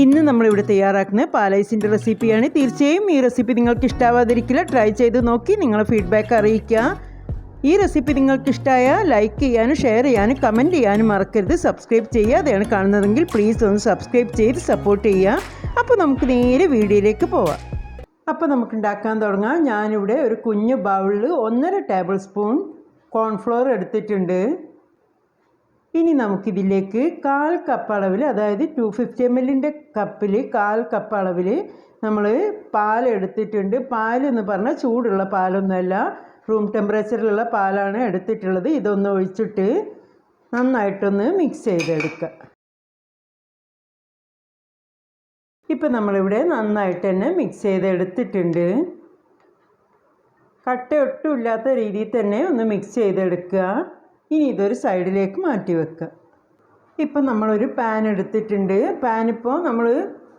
ഇന്ന് നമ്മളിവിടെ തയ്യാറാക്കുന്ന പാലൈസിന്റെ റെസിപ്പിയാണ്. തീർച്ചയായും ഈ റെസിപ്പി നിങ്ങൾക്ക് ഇഷ്ടാവാതിരിക്കില്ല ട്രൈ ചെയ്ത് നോക്കി നിങ്ങളെ ഫീഡ്ബാക്ക് അറിയിക്കുക. ഈ റെസിപ്പി നിങ്ങൾക്ക് ലൈക്ക് ചെയ്യാനും ഷെയർ ചെയ്യാനും കമന്റ് ചെയ്യാനും മറക്കരുത്. സബ്സ്ക്രൈബ് ചെയ്യാതെയാണ് കാണുന്നതെങ്കിൽ പ്ലീസ് ഒന്ന് സബ്സ്ക്രൈബ് ചെയ്ത് സപ്പോർട്ട് ചെയ്യുക. അപ്പോൾ നമുക്ക് നേരെ വീഡിയോയിലേക്ക് പോവാം. അപ്പോൾ നമുക്ക് ഉണ്ടാക്കാൻ തുടങ്ങാം. ഞാനിവിടെ ഒരു കുഞ്ഞു ബൗളിൽ ഒന്നര ടേബിൾ സ്പൂൺ കോൺഫ്ലോർ എടുത്തിട്ടുണ്ട്. ഇനി നമുക്കിതിലേക്ക് കാൽ കപ്പ് അളവിൽ അതായത് ടു ഫിഫ്റ്റി എം എല്ലിന്റെ കപ്പിൽ കാൽ കപ്പ് അളവിൽ നമ്മൾ പാൽ എടുത്തിട്ടുണ്ട്. പാൽ എന്ന് പറഞ്ഞാൽ ചൂടുള്ള പാലൊന്നുമല്ല റൂം ടെമ്പറേച്ചറിലുള്ള പാലാണ് എടുത്തിട്ടുള്ളത്. ഇതൊന്ന് ഒഴിച്ചിട്ട് നന്നായിട്ടൊന്ന് മിക്സ് ചെയ്തെടുക്കുക ഇപ്പം നമ്മളിവിടെ നന്നായിട്ട് തന്നെ മിക്സ് ചെയ്തെടുത്തിട്ടുണ്ട്. കട്ട ഒട്ടുമില്ലാത്ത രീതിയിൽ തന്നെ ഒന്ന് മിക്സ് ചെയ്തെടുക്കുക ഇനി ഇതൊരു സൈഡിലേക്ക് മാറ്റി വെക്കുക. ഇപ്പം നമ്മളൊരു പാൻ എടുത്തിട്ടുണ്ട്. പാൻ ഇപ്പോൾ നമ്മൾ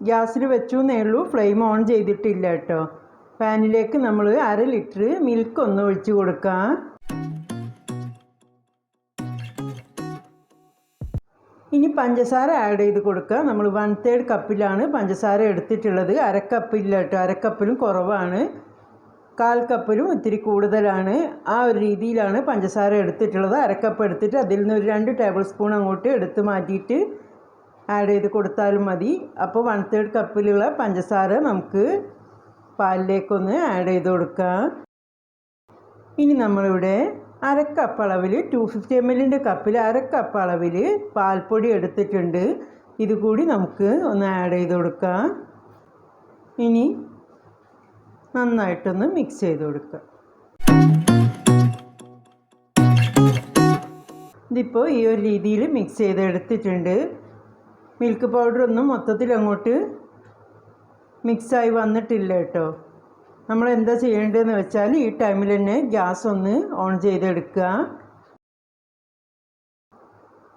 ഗ്യാസിൽ വെച്ചു എന്നേ ഉള്ളൂ. ഫ്ലെയിം ഓൺ ചെയ്തിട്ടില്ല കേട്ടോ. പാനിലേക്ക് നമ്മൾ അര ലിറ്റർ മിൽക്ക് ഒന്ന് ഒഴിച്ച് കൊടുക്കാം ഇനി പഞ്ചസാര ആഡ് ചെയ്ത് കൊടുക്കുക. നമ്മൾ വൺ തേർഡ് കപ്പിലാണ് പഞ്ചസാര എടുത്തിട്ടുള്ളത്. അരക്കപ്പില്ല കേട്ടോ. അരക്കപ്പിലും കുറവാണ്. കാൽ കപ്പിലും ഇത്തിരി കൂടുതലാണ്. ആ ഒരു രീതിയിലാണ് പഞ്ചസാര എടുത്തിട്ടുള്ളത്. അരക്കപ്പ് എടുത്തിട്ട് അതിൽ നിന്ന് ഒരു രണ്ട് ടേബിൾ സ്പൂൺ അങ്ങോട്ട് എടുത്ത് മാറ്റിയിട്ട് ആഡ് ചെയ്ത് കൊടുത്താലും മതി. അപ്പോൾ വൺ തേർഡ് കപ്പിലുള്ള പഞ്ചസാര നമുക്ക് പാലിലേക്കൊന്ന് ആഡ് ചെയ്ത് കൊടുക്കാം. ഇനി നമ്മളിവിടെ അരക്കപ്പ് അളവിൽ ടു ഫിഫ്റ്റി എം എല്ലിന്റെ കപ്പിൽ അരക്കപ്പ് അളവിൽ പാൽപ്പൊടി എടുത്തിട്ടുണ്ട്. ഇത് കൂടി നമുക്ക് ഒന്ന് ആഡ് ചെയ്ത് കൊടുക്കാം. ഇനി നന്നായിട്ടൊന്ന് മിക്സ് ചെയ്ത് കൊടുക്കുക. ഇതിപ്പോൾ ഈ ഒരു രീതിയിൽ മിക്സ് ചെയ്ത് എടുത്തിട്ടുണ്ട്. മിൽക്ക് പൗഡർ ഒന്നും മൊത്തത്തിൽ അങ്ങോട്ട് മിക്സായി വന്നിട്ടില്ല കേട്ടോ. നമ്മൾ എന്താ ചെയ്യേണ്ടതെന്ന് വെച്ചാൽ ഈ ടൈമിൽ തന്നെ ഗ്യാസ് ഒന്ന് ഓൺ ചെയ്തെടുക്കുക.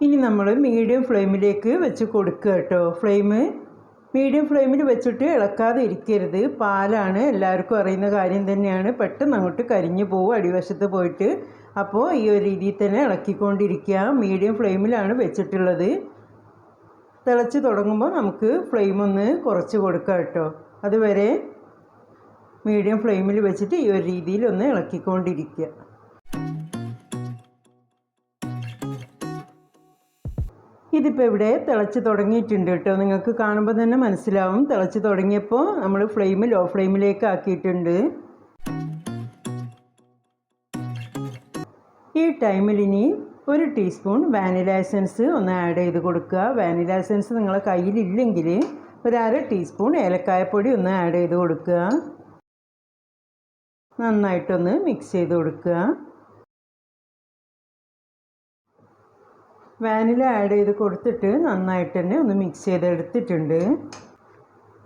ഇനി നമ്മൾ മീഡിയം ഫ്ലെയിമിലേക്ക് വെച്ച് കൊടുക്കുക കേട്ടോ. ഫ്ലെയിം മീഡിയം ഫ്ലെയിമിൽ വെച്ചിട്ട് ഇളക്കാതെ ഇരിക്കരുത്. പാലാണ് എല്ലാവർക്കും അറിയുന്ന കാര്യം തന്നെയാണ്. പെട്ടെന്ന് അങ്ങോട്ട് കരിഞ്ഞു പോകും അടിവശത്ത് പോയിട്ട്. അപ്പോൾ ഈ ഒരു രീതിയിൽ തന്നെ ഇളക്കിക്കൊണ്ടിരിക്കുക. മീഡിയം ഫ്ലെയിമിലാണ് വെച്ചിട്ടുള്ളത്. തിളച്ച് തുടങ്ങുമ്പോൾ നമുക്ക് ഫ്ലെയിം ഒന്ന് കുറച്ച് കൊടുക്കാം കേട്ടോ. അതുവരെ മീഡിയം ഫ്ലെയിമിൽ വെച്ചിട്ട് ഈ ഒരു രീതിയിൽ ഒന്ന് ഇളക്കിക്കൊണ്ടിരിക്കുക. ഇതിപ്പോൾ ഇവിടെ തിളച്ച് തുടങ്ങിയിട്ടുണ്ട് കേട്ടോ. നിങ്ങൾക്ക് കാണുമ്പോൾ തന്നെ മനസ്സിലാവും. തിളച്ച് തുടങ്ങിയപ്പോൾ നമ്മൾ ഫ്ലെയിം ലോ ഫ്ലെയിമിലേക്ക് ആക്കിയിട്ടുണ്ട്. ഈ ടൈമിൽ ഇനി ഒരു ടീസ്പൂൺ വാനില എസൻസ് ഒന്ന് ആഡ് ചെയ്ത് കൊടുക്കുക. വാനില എസൻസ് നിങ്ങളെ കയ്യിലില്ലെങ്കിൽ ഒരു അര ടീസ്പൂൺ ഏലക്കായപ്പൊടി ഒന്ന് ആഡ് ചെയ്ത് കൊടുക്കുക. നന്നായിട്ടൊന്ന് മിക്സ് ചെയ്ത് കൊടുക്കുക. വാനില ആഡ് ചെയ്ത് കൊടുത്തിട്ട് നന്നായിട്ട് തന്നെ ഒന്ന് മിക്സ് ചെയ്തെടുത്തിട്ടുണ്ട്.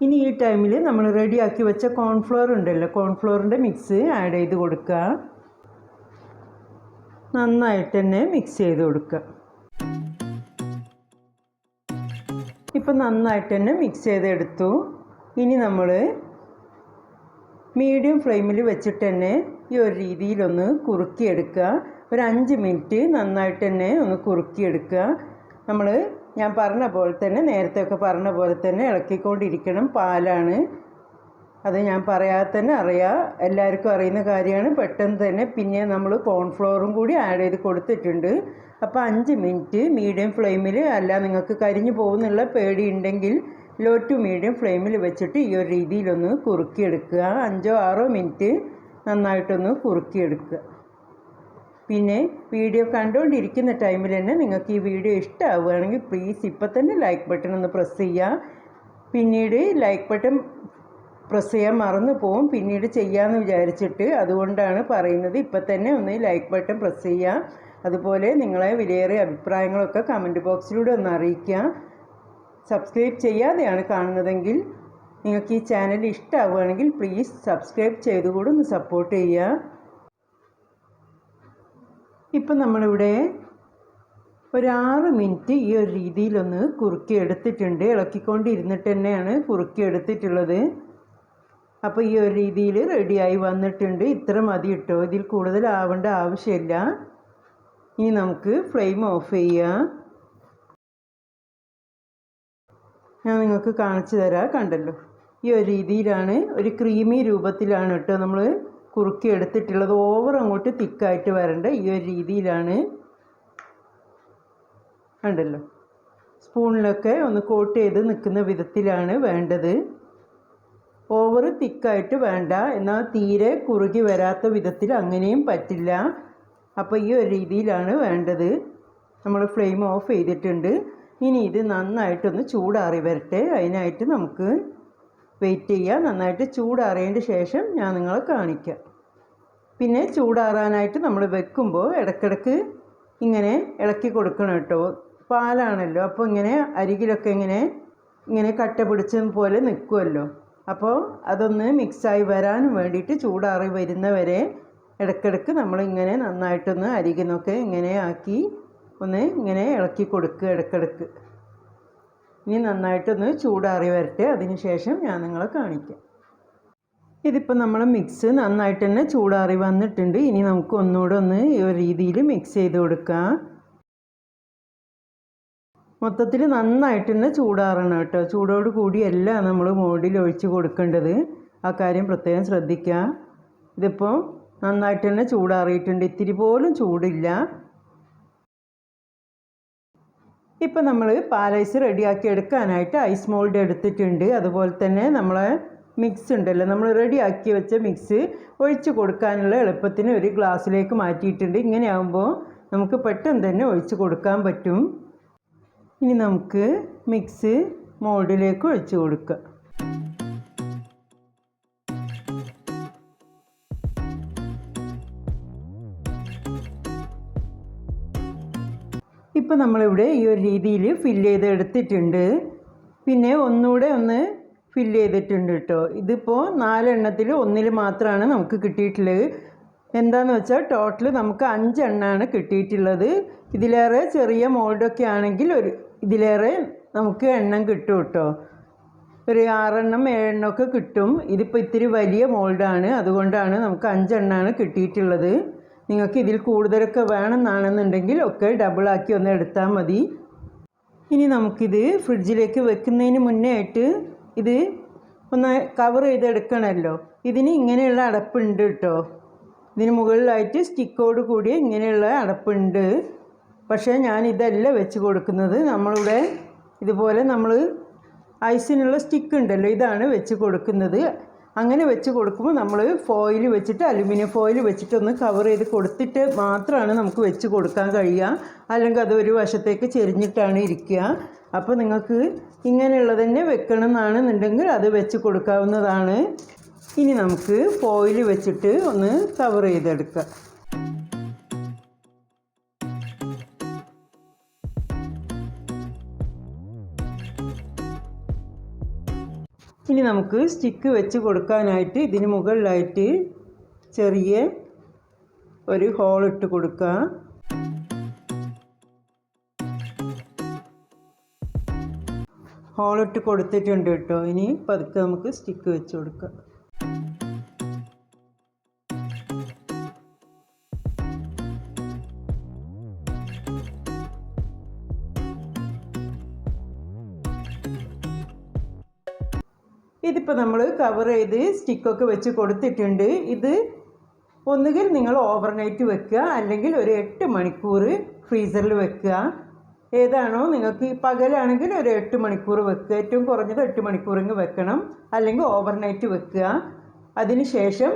ഇനി ഈ ടൈമിൽ നമ്മൾ റെഡിയാക്കി വെച്ച കോൺഫ്ലോർ ഉണ്ടല്ലോ കോൺഫ്ലോറിന്റെ മിക്സ് ആഡ് ചെയ്ത് കൊടുക്കുക നന്നായിട്ട് തന്നെ മിക്സ് ചെയ്ത് കൊടുക്കുക ഇപ്പം നന്നായിട്ട് തന്നെ മിക്സ് ചെയ്തെടുത്തു. ഇനി നമ്മൾ മീഡിയം ഫ്ലെയിമിൽ വെച്ചിട്ട് തന്നെ ഈ ഒരു രീതിയിലൊന്ന് കുറുക്കിയെടുക്കുക. ഒരു അഞ്ച് മിനിറ്റ് നന്നായിട്ട് തന്നെ ഒന്ന് കുറുക്കിയെടുക്കുക. നമ്മൾ ഞാൻ പറഞ്ഞ പോലെ തന്നെ നേരത്തെ ഒക്കെ പറഞ്ഞ പോലെ തന്നെ ഇളക്കിക്കൊണ്ടിരിക്കണം പാലാണ്. അത് ഞാൻ പറയാതെ തന്നെ അറിയാം എല്ലാവർക്കും അറിയുന്ന കാര്യമാണ്. പെട്ടെന്ന് തന്നെ പിന്നെ നമ്മൾ കോൺഫ്ലോറും കൂടി ആഡ് ചെയ്ത് കൊടുത്തിട്ടുണ്ട്. അപ്പോൾ അഞ്ച് മിനിറ്റ് മീഡിയം ഫ്ലെയിമിൽ അല്ല നിങ്ങൾക്ക് കരിഞ്ഞു പോകുന്നുള്ള പേടി ഉണ്ടെങ്കിൽ ലോ ടു മീഡിയം ഫ്ലെയിമിൽ വെച്ചിട്ട് ഈ ഒരു രീതിയിലൊന്ന് കുറുക്കിയെടുക്കുക. അഞ്ചോ ആറോ മിനിറ്റ് നന്നായിട്ടൊന്ന് കുറുക്കിയെടുക്കുക. പിന്നെ വീഡിയോ കണ്ടുകൊണ്ടിരിക്കുന്ന ടൈമിൽ തന്നെ നിങ്ങൾക്ക് ഈ വീഡിയോ ഇഷ്ടമാവുകയാണെങ്കിൽ പ്ലീസ് ഇപ്പം തന്നെ ലൈക്ക് ബട്ടൺ ഒന്ന് പ്രസ് ചെയ്യുക. പിന്നീട് ലൈക്ക് ബട്ടൺ പ്രസ് ചെയ്യാൻ മറന്നു പോവും. പിന്നീട് ചെയ്യാമെന്ന് വിചാരിച്ചിട്ട് അതുകൊണ്ടാണ് പറയുന്നത് ഇപ്പം തന്നെ ഒന്ന് ലൈക്ക് ബട്ടൺ പ്രസ് ചെയ്യുക. അതുപോലെ നിങ്ങളെ വിലയേറിയ അഭിപ്രായങ്ങളൊക്കെ കമന്റ് ബോക്സിലൂടെ ഒന്ന് അറിയിക്കുക. സബ്സ്ക്രൈബ് ചെയ്യാതെയാണ് കാണുന്നതെങ്കിൽ നിങ്ങൾക്ക് ഈ ചാനൽ ഇഷ്ടമാവുകയാണെങ്കിൽ പ്ലീസ് സബ്സ്ക്രൈബ് ചെയ്തുകൂടെ ഒന്ന് സപ്പോർട്ട് ചെയ്യുക. ഇപ്പം നമ്മളിവിടെ ഒരാറ് മിനിറ്റ് ഈ ഒരു രീതിയിലൊന്ന് കുറുക്കി എടുത്തിട്ടുണ്ട്. ഇളക്കിക്കൊണ്ടിരുന്നിട്ട് തന്നെയാണ് കുറുക്കി എടുത്തിട്ടുള്ളത്. അപ്പോൾ ഈ ഒരു രീതിയിൽ റെഡിയായി വന്നിട്ടുണ്ട്. ഇത്ര മതി കേട്ടോ. ഇതിൽ കൂടുതൽ ആവേണ്ട ആവശ്യമില്ല. ഇനി നമുക്ക് ഫ്ലെയിം ഓഫ് ചെയ്യാം. ഞാൻ നിങ്ങൾക്ക് കാണിച്ചു തരാം. കണ്ടല്ലോ. ഈ ഒരു രീതിയിലാണ് ഒരു ക്രീമി രൂപത്തിലാണ് കേട്ടോ നമ്മൾ കുറുക്കി എടുത്തിട്ടുള്ളത്. ഓവർ അങ്ങോട്ട് തിക്കായിട്ട് വരണ്ട. ഈ ഒരു രീതിയിലാണ്. കണ്ടല്ലോ. സ്പൂണിലൊക്കെ ഒന്ന് കോട്ട് ചെയ്ത് നിൽക്കുന്ന വിധത്തിലാണ് വേണ്ടത്. ഓവർ തിക്കായിട്ട് വേണ്ട. എന്നാൽ തീരെ കുറുകി വരാത്ത വിധത്തിൽ അങ്ങനെയും പറ്റില്ല. അപ്പോൾ ഈ ഒരു രീതിയിലാണ് വേണ്ടത്. നമ്മൾ ഫ്ലെയിം ഓഫ് ചെയ്തിട്ടുണ്ട്. ഇനി ഇത് നന്നായിട്ടൊന്ന് ചൂടാറി വരട്ടെ. അതിനായിട്ട് നമുക്ക് വെയിറ്റ് ചെയ്യുക നന്നായിട്ട് ചൂടാറിയതിന്റെ ശേഷം ഞാൻ നിങ്ങളെ കാണിക്കാം. പിന്നെ ചൂടാറാനായിട്ട് നമ്മൾ വെക്കുമ്പോൾ ഇടയ്ക്കിടയ്ക്ക് ഇങ്ങനെ ഇളക്കി കൊടുക്കണം കേട്ടോ. പാലാണല്ലോ. അപ്പോൾ ഇങ്ങനെ അരികിലൊക്കെ ഇങ്ങനെ ഇങ്ങനെ കട്ട പിടിച്ച പോലെ നിൽക്കുമല്ലോ. അപ്പോൾ അതൊന്ന് മിക്സായി വരാൻ വേണ്ടിയിട്ട് ചൂടാറി വരുന്നവരെ ഇടയ്ക്കിടയ്ക്ക് നമ്മളിങ്ങനെ നന്നായിട്ടൊന്ന് അരികിന്നൊക്കെ ഇങ്ങനെ ആക്കി ഒന്ന് ഇങ്ങനെ ഇളക്കി കൊടുക്കുക ഇടയ്ക്കിടയ്ക്ക്. ഇനി നന്നായിട്ടൊന്ന് ചൂടാറി വരട്ടെ. അതിന് ശേഷം ഞാൻ നിങ്ങളെ കാണിക്കാം. ഇതിപ്പോൾ നമ്മൾ മിക്സ് നന്നായിട്ട് തന്നെ ചൂടാറി വന്നിട്ടുണ്ട്. ഇനി നമുക്ക് ഒന്നുകൂടെ ഒന്ന് ഈ രീതിയിൽ മിക്സ് ചെയ്ത് കൊടുക്കാം. മൊത്തത്തിൽ നന്നായിട്ട് തന്നെ ചൂടാറണം കേട്ടോ. ചൂടോട് കൂടിയല്ല നമ്മൾ മോഡിൽ ഒഴിച്ച് കൊടുക്കേണ്ടത്. ആ കാര്യം പ്രത്യേകം ശ്രദ്ധിക്കുക ഇതിപ്പോൾ നന്നായിട്ട് തന്നെ ചൂടാറിയിട്ടുണ്ട്. ഇത്തിരി പോലും ചൂടില്ല. ഇപ്പം നമ്മൾ പാലൈസ് റെഡിയാക്കി എടുക്കാനായിട്ട് ഐസ് മോൾഡ് എടുത്തിട്ടുണ്ട്. അതുപോലെ തന്നെ നമ്മളെ മിക്സ് ഉണ്ടല്ലോ. നമ്മൾ റെഡിയാക്കി വെച്ച മിക്സ് ഒഴിച്ച് കൊടുക്കാനുള്ള എളുപ്പത്തിന് ഒരു ഗ്ലാസ്സിലേക്ക് മാറ്റിയിട്ടുണ്ട്. ഇങ്ങനെ ആകുമ്പോൾ നമുക്ക് പെട്ടെന്ന് തന്നെ ഒഴിച്ച് കൊടുക്കാൻ പറ്റും. ഇനി നമുക്ക് മിക്സ് മോൾഡിലേക്ക് ഒഴിച്ച് കൊടുക്കാം. ഇപ്പം നമ്മളിവിടെ ഈ ഒരു രീതിയിൽ ഫില്ല് ചെയ്ത് എടുത്തിട്ടുണ്ട്. പിന്നെ ഒന്നുകൂടെ ഒന്ന് ഫില്ല് ചെയ്തിട്ടുണ്ട് കേട്ടോ ഇതിപ്പോൾ നാലെണ്ണത്തിൽ ഒന്നിൽ മാത്രമാണ് നമുക്ക് കിട്ടിയിട്ടുള്ളത്. എന്താണെന്ന് വെച്ചാൽ ടോട്ടൽ നമുക്ക് അഞ്ചെണ്ണമാണ് കിട്ടിയിട്ടുള്ളത്. ഇതിലേറെ ചെറിയ മോൾഡൊക്കെ ആണെങ്കിൽ ഒരു ഇതിലേറെ നമുക്ക് എണ്ണം കിട്ടും കേട്ടോ ഒരു ആറെണ്ണം ഏഴെണ്ണമൊക്കെ കിട്ടും. ഇതിപ്പോൾ ഇത്തിരി വലിയ മോൾഡാണ് അതുകൊണ്ടാണ് നമുക്ക് അഞ്ചെണ്ണമാണ് കിട്ടിയിട്ടുള്ളത്. നിങ്ങൾക്ക് ഇതിൽ കൂടുതലൊക്കെ വേണമെന്നാണെന്നുണ്ടെങ്കിൽ ഒക്കെ ഡബിളാക്കി ഒന്ന് എടുത്താൽ മതി. ഇനി നമുക്കിത് ഫ്രിഡ്ജിലേക്ക് വെക്കുന്നതിന് മുന്നേ ആയിട്ട് ഇത് ഒന്ന് കവർ ചെയ്തെടുക്കണമല്ലോ ഇതിന് ഇങ്ങനെയുള്ള അടപ്പുണ്ട് കേട്ടോ ഇതിന് മുകളിലായിട്ട് സ്റ്റിക്കോട് കൂടി ഇങ്ങനെയുള്ള അടപ്പുണ്ട്. പക്ഷേ ഞാൻ ഇതല്ല വെച്ച് കൊടുക്കുന്നത്. നമ്മളിവിടെ ഇതുപോലെ നമ്മൾ ഐസിനുള്ള സ്റ്റിക്ക് ഉണ്ടല്ലോ ഇതാണ് വെച്ച് കൊടുക്കുന്നത്. അങ്ങനെ വെച്ച് കൊടുക്കുമ്പോൾ നമ്മൾ ഫോയിൽ വെച്ചിട്ട് അലുമിനിയം ഫോയിൽ വെച്ചിട്ടൊന്ന് കവർ ചെയ്ത് കൊടുത്തിട്ട് മാത്രമാണ് നമുക്ക് വെച്ച് കൊടുക്കാൻ കഴിയുക. അല്ലെങ്കിൽ അത് ഒരു വശത്തേക്ക് ചെരിഞ്ഞിട്ടാണ് ഇരിക്കുക. അപ്പോൾ നിങ്ങൾക്ക് ഇങ്ങനെയുള്ളത് തന്നെ വെക്കണം എന്നാണെന്നുണ്ടെങ്കിൽ അത് വെച്ച് കൊടുക്കാവുന്നതാണ്. ഇനി നമുക്ക് ഫോയിൽ വെച്ചിട്ട് ഒന്ന് കവർ ചെയ്തെടുക്കാം. ഇനി നമുക്ക് സ്റ്റിക്ക് വെച്ച് കൊടുക്കാനായിട്ട് ഇതിന് മുകളിലായിട്ട് ചെറിയ ഒരു ഹോൾ ഇട്ട് കൊടുക്കുക ഹോളിട്ട് കൊടുത്തിട്ടുണ്ട് കേട്ടോ. ഇനി പതുക്കെ നമുക്ക് സ്റ്റിക്ക് വെച്ച് കൊടുക്കാം. ഇതിപ്പോൾ നമ്മൾ കവർ ചെയ്ത് സ്റ്റിക്കൊക്കെ വെച്ച് കൊടുത്തിട്ടുണ്ട്. ഇത് ഒന്നുകിൽ നിങ്ങൾ ഓവർനൈറ്റ് വെക്കുക അല്ലെങ്കിൽ ഒരു എട്ട് മണിക്കൂർ ഫ്രീസറിൽ വെക്കുക. ഏതാണോ നിങ്ങൾക്ക് പകലാണെങ്കിൽ ഒരു എട്ട് മണിക്കൂർ വെക്കുക. ഏറ്റവും കുറഞ്ഞത് എട്ട് മണിക്കൂറെങ്കിൽ വെക്കണം. അല്ലെങ്കിൽ ഓവർനൈറ്റ് വെക്കുക. അതിനുശേഷം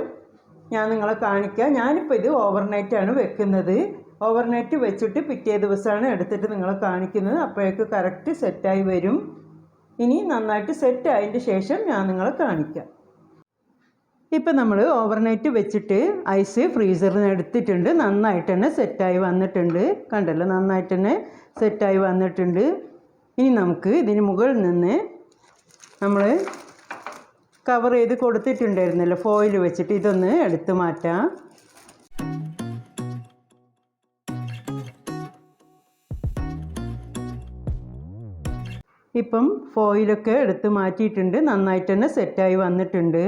ഞാൻ നിങ്ങളെ കാണിക്കാം. ഞാനിപ്പോൾ ഇത് ഓവർനൈറ്റാണ് വെക്കുന്നത്. ഓവർനൈറ്റ് വെച്ചിട്ട് പിറ്റേ ദിവസമാണ് എടുത്തിട്ട് നിങ്ങളെ കാണിക്കുന്നത്. അപ്പോഴേക്ക് കറക്റ്റ് സെറ്റായി വരും. ഇനി നന്നായിട്ട് സെറ്റ് ആയതിന്റെ ശേഷം ഞാൻ നിങ്ങളെ കാണിക്കാം. ഇപ്പം നമ്മൾ ഓവർനൈറ്റ് വെച്ചിട്ട് ഐസ് ഫ്രീസറിൽ നിന്ന് എടുത്തിട്ടുണ്ട്. നന്നായിട്ട് തന്നെ സെറ്റായി വന്നിട്ടുണ്ട്. കണ്ടല്ലോ നന്നായിട്ട് തന്നെ സെറ്റായി വന്നിട്ടുണ്ട്. ഇനി നമുക്ക് ഇതിന് മുകളിൽ നിന്ന് നമ്മൾ കവർ ചെയ്ത് കൊടുത്തിട്ടുണ്ടായിരുന്നല്ലോ ഫോയിൽ വെച്ചിട്ട് ഇതൊന്ന് എടുത്തു മാറ്റാം. ഇപ്പം ഫോയിലൊക്കെ എടുത്ത് മാറ്റിയിട്ടുണ്ട്. നന്നായിട്ട് തന്നെ സെറ്റായി വന്നിട്ടുണ്ട്.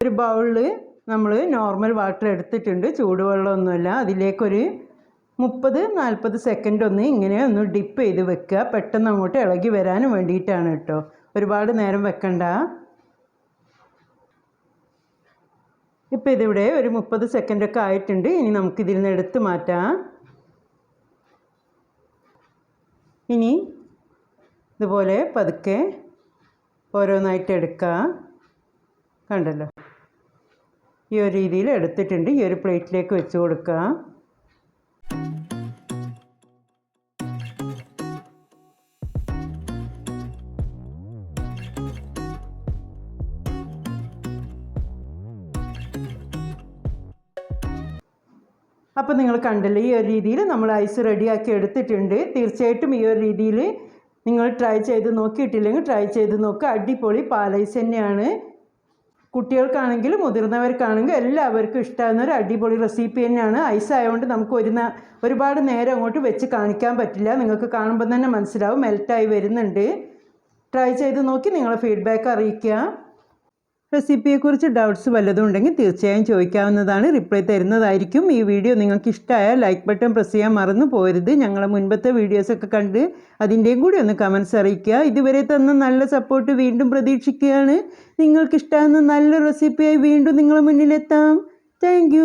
ഒരു ബൗളിൽ നമ്മൾ നോർമൽ വാട്ടർ എടുത്തിട്ടുണ്ട്. ചൂടുവെള്ളമൊന്നുമില്ല. അതിലേക്കൊരു മുപ്പത് നാൽപ്പത് സെക്കൻഡ് ഒന്ന് ഇങ്ങനെ ഒന്ന് ഡിപ്പ് ചെയ്ത് വെക്കുക. പെട്ടെന്ന് അങ്ങോട്ട് ഇളകി വരാനും വേണ്ടിയിട്ടാണ് കേട്ടോ. ഒരുപാട് നേരം വെക്കണ്ട. ഇപ്പം ഇതിവിടെ ഒരു മുപ്പത് സെക്കൻഡൊക്കെ ആയിട്ടുണ്ട്. ഇനി നമുക്കിതിൽ നിന്ന് എടുത്ത് മാറ്റാം. ഇനി ഇതുപോലെ പതുക്കെ ഓരോന്നായിട്ട് എടുക്കുക കണ്ടല്ലോ? ഈ ഒരു രീതിയിൽ എടുത്തിട്ടുണ്ട്. ഈ ഒരു പ്ലേറ്റിലേക്ക് വെച്ച് കൊടുക്കുക അപ്പോൾ നിങ്ങൾ കണ്ടല്ലോ? ഈ ഒരു രീതിയിൽ നമ്മൾ ഐസ് റെഡിയാക്കി എടുത്തിട്ടുണ്ട്. തീർച്ചയായിട്ടും ഈ ഒരു രീതിയിൽ നിങ്ങൾ ട്രൈ ചെയ്ത് നോക്കിയിട്ടില്ലെങ്കിൽ ട്രൈ ചെയ്ത് നോക്കുക അടിപൊളി പാലൈസ് തന്നെയാണ്. കുട്ടികൾക്കാണെങ്കിലും മുതിർന്നവർക്കാണെങ്കിലും എല്ലാവർക്കും ഇഷ്ടമാകുന്ന ഒരു അടിപൊളി റെസിപ്പി തന്നെയാണ്. ഐസ് ആയതുകൊണ്ട് നമുക്ക് ഒരു ഒരുപാട് നേരം അങ്ങോട്ട് വെച്ച് കാണിക്കാൻ പറ്റില്ല. നിങ്ങൾക്ക് കാണുമ്പോൾ തന്നെ മനസ്സിലാവും. മെൽറ്റായി വരുന്നുണ്ട്. ട്രൈ ചെയ്ത് നോക്കി നിങ്ങളെ ഫീഡ്ബാക്ക് അറിയിക്കുക. റെസിപ്പിയെക്കുറിച്ച് ഡൗട്ട്സ് വല്ലതും ഉണ്ടെങ്കിൽ തീർച്ചയായും ചോദിക്കാവുന്നതാണ്. റിപ്ലൈ തരുന്നതായിരിക്കും. ഈ വീഡിയോ നിങ്ങൾക്ക് ഇഷ്ടമായ ലൈക്ക് ബട്ടൺ പ്രസ് ചെയ്യാൻ മറന്നു പോരുത്. ഞങ്ങളെ മുൻപത്തെ വീഡിയോസൊക്കെ കണ്ട് അതിന്റെയും കൂടി ഒന്ന് കമൻസ് അറിയിക്കുക. ഇതുവരെ തന്ന നല്ല സപ്പോർട്ട് വീണ്ടും പ്രതീക്ഷിക്കുകയാണ്. നിങ്ങൾക്കിഷ്ടമാകുന്ന നല്ല റെസിപ്പിയായി വീണ്ടും നിങ്ങളെ മുന്നിലെത്താം. താങ്ക്